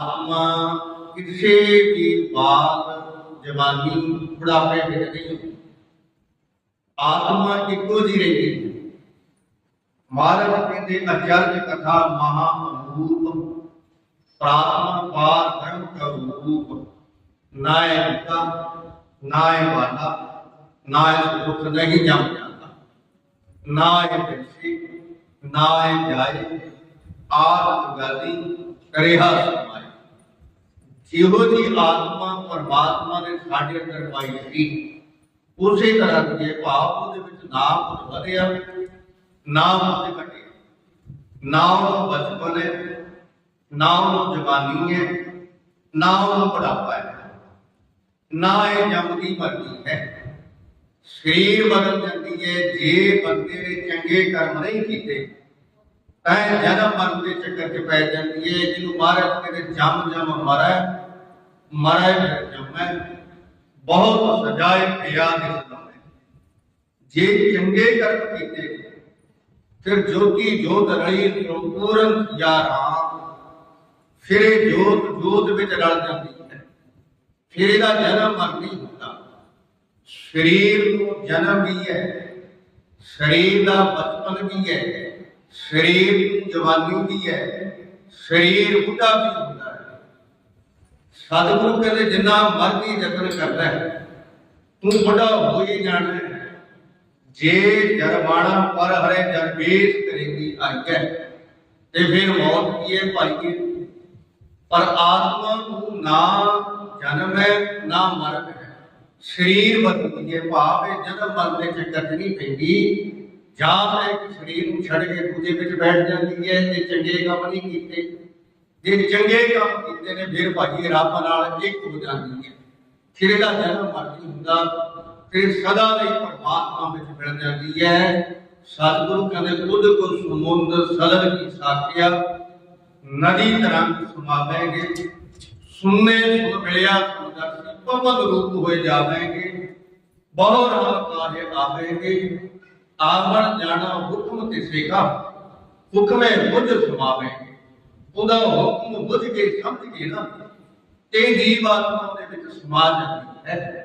ਆਤਮਾ ਕਿਸੇ ਵੀ ਬਾਤ ਜਵਾਨੀ ਬੁਢਾਪੇ ਵਿੱਚ ਨਹੀਂ ਹੁੰਦੀ। ਆਤਮਾ ਇੱਕੋ ਜਿਹੀ ਰਹਿੰਦੀ ਹੈ। ਮਹਾਰਾਜ ਕਹਿੰਦੇ ਅਚਰਜ ਕਥਾ ਮਹਾ ਅਨੂਪ ਪ੍ਰਾਤਮਾ ਪਾਰ ਧਰਮ ਕਾ ਰੂਪ। ਨਾਇ ਪਿਤਾ ਨਾਇ ਬਾਲਾ ਨਾਇ ਸੁਖ ਨਹੀਂ ਜਮ ਜਾਂਦਾ। ਨਾਇ ਪਿਛੀ ਨਾਇ ਜਾਏ। ਆਦ ਗਾਦੀ ਕਰਿਆ ਸਮਾਏ ਇਹੋ ਜੀ ਆਤਮਾ ਪਰਮਾਤਮਾ ਨੇ ਸਾਡੇ ਅੰਦਰ ਪਾਈ ਸੀ। ਉਸੇ ਤਰ੍ਹਾਂ ਦੇ ਭਾਵ ਉਹਦੇ ਵਿੱਚ ਨਾ ਵਧਿਆ ਨਾ ਕੁਝ ਘਟਿਆ। ਨਾ ਉਹ ਬਚਪਨ ਹੈ ਨਾ ਉਹ ਜਵਾਨੀ ਹੈ ਨਾ ਉਹ ਬੁਢਾਪਾ ਹੈ। ਨਾ ਇਹ ਜੰਮਦੀ ਮਰਦੀ ਹੈ। ਸਰੀਰ ਬਦਲ ਜਾਂਦੀ ਹੈ, ਜੇ ਬੰਦੇ ਨੇ ਚੰਗੇ ਕਰਮ ਨਹੀਂ ਕੀਤੇ, ਤਾਂ ਇਹ ਜਨਮ ਮਰਨ ਦੇ ਚੱਕਰ 'ਚ ਪੈ ਜਾਂਦੀ ਹੈ। ਜਿਹਨੂੰ ਮਹਾਰਾਜ ਕਹਿੰਦੇ ਜੰਮ ਜੰਮ ਮਰੈ ਮਰੈ ਫਿਰ ਜੰਮੈ ਬਹੁਤ ਸਜਾਏ ਪਿਆ ਦੇ ਸਦਾਏ ਜੇ ਚੰਗੇ ਕਰਮ ਕੀਤੇ, ਫਿਰ ਜੋਤੀ ਜੋਤ ਰਲੀ ਪੂਰਨ ਜਾਂ ਫਿਰ ਇਹ ਜੋਤ ਜੋਤ ਵਿੱਚ ਰਲ ਜਾਂਦੀ ਹੈ। ਫਿਰ ਇਹਦਾ ਜਨਮ ਮਰਨ ਨਹੀਂ ਹੁੰਦਾ। ਸਰੀਰ ਨੂੰ ਜਨਮ ਵੀ ਹੈ। ਸਰੀਰ ਦਾ ਬਚਪਨ ਵੀ ਹੈ। ਸਰੀਰ ਨੂੰ ਜਵਾਨੀ ਵੀ ਹੈ। ਸਰੀਰ ਬੁੱਢਾ ਵੀ ਹੁੰਦਾ ਹੈ। ਸਤਿਗੁਰੂ ਕਹਿੰਦੇ, ਜਿੰਨਾ ਮਰਜ਼ੀ ਯਤਨ ਕਰਦਾ ਤੂੰ ਬੁੱਢਾ ਹੋ ਹੀ ਜਾਣਾ ਜੇ ਜਰਵਾਣਾ ਪਰ ਹਰੇ ਜਰਵੇਸ਼ ਕਰੇਗੀ ਆਗਿਆ ਤੇ ਫਿਰ ਮੌਤ ਕੀ ਹੈ ਭਾਈਏ ਪਰ ਆਤਮਾ ਨੂੰ ਨਾ ਜਨਮ ਹੈ, ਨਾ ਮਰਨ ਹੈ। ਸਰੀਰ ਬਦਲਦੀ ਹੈ ਭਾਵ ਇਹ ਜਨਮ ਮਰਨ ਦੇ ਚੱਕਰ ਨਹੀਂ ਪੈਂਦੀ ਜਾਂ ਤਾਂ ਇੱਕ ਸਰੀਰ ਨੂੰ ਛੱਡ ਕੇ ਦੂਜੇ ਵਿੱਚ ਬੈਠ ਜਾਂਦੀ ਹੈ ਤੇ ਚੰਗੇ ਕੰਮ ਨਹੀਂ ਕੀਤੇ। ਜੇ ਚੰਗੇ ਕੰਮ ਕੀਤੇ ਨੇ, ਫਿਰ ਭਾਜੀ ਰੱਬ ਨਾਲ ਇੱਕ ਹੋ ਜਾਂਦੀ ਹੈ। ਫਿਰ ਇਹਦਾ ਜਨਮ ਮਰਨ ਹੁੰਦਾ, ਫਿਰ ਸਦਾ ਲਈ ਪਰਮਾਤਮਾ ਵਿੱਚ ਮਿਲ ਜਾਂਦੀ ਹੈ। ਸਤਿਗੁਰੂ ਕਹਿੰਦੇ ਕੁੱਦ ਕੋ ਸਮੁੰਦ ਸਲਲ ਕੀ ਸਾਖਿਆ, ਨਦੀ ਤਰੰਗ ਸਮਾਵੇਂਗੇ। ਸੁਨਨੇ ਸੁਨ ਮਿਲਿਆ ਸੁੰਦਰ ਪਵਨ ਰੂਪ ਹੋਏ ਜਾਵੇਂਗੇ। ਬਹੁ ਰਾਮ ਕਾਹੇ ਆਵੇਂਗੇ। ਆਵਣ ਜਾਣਾ ਹੁਕਮ ਤੇ ਸੇਖਾ, ਹੁਕਮੇ ਬੁੱਝ ਸਮਾਵੇਂਗੇ। ਉਹਦਾ ਹੁਕਮ ਬੁੱਝ ਕੇ ਸਮਝ ਕੇ ਨਾ ਤੇ ਜੀਵ ਆਤਮਾ ਦੇ ਵਿੱਚ ਸਮਾ ਜਾਂਦੀ ਹੈ।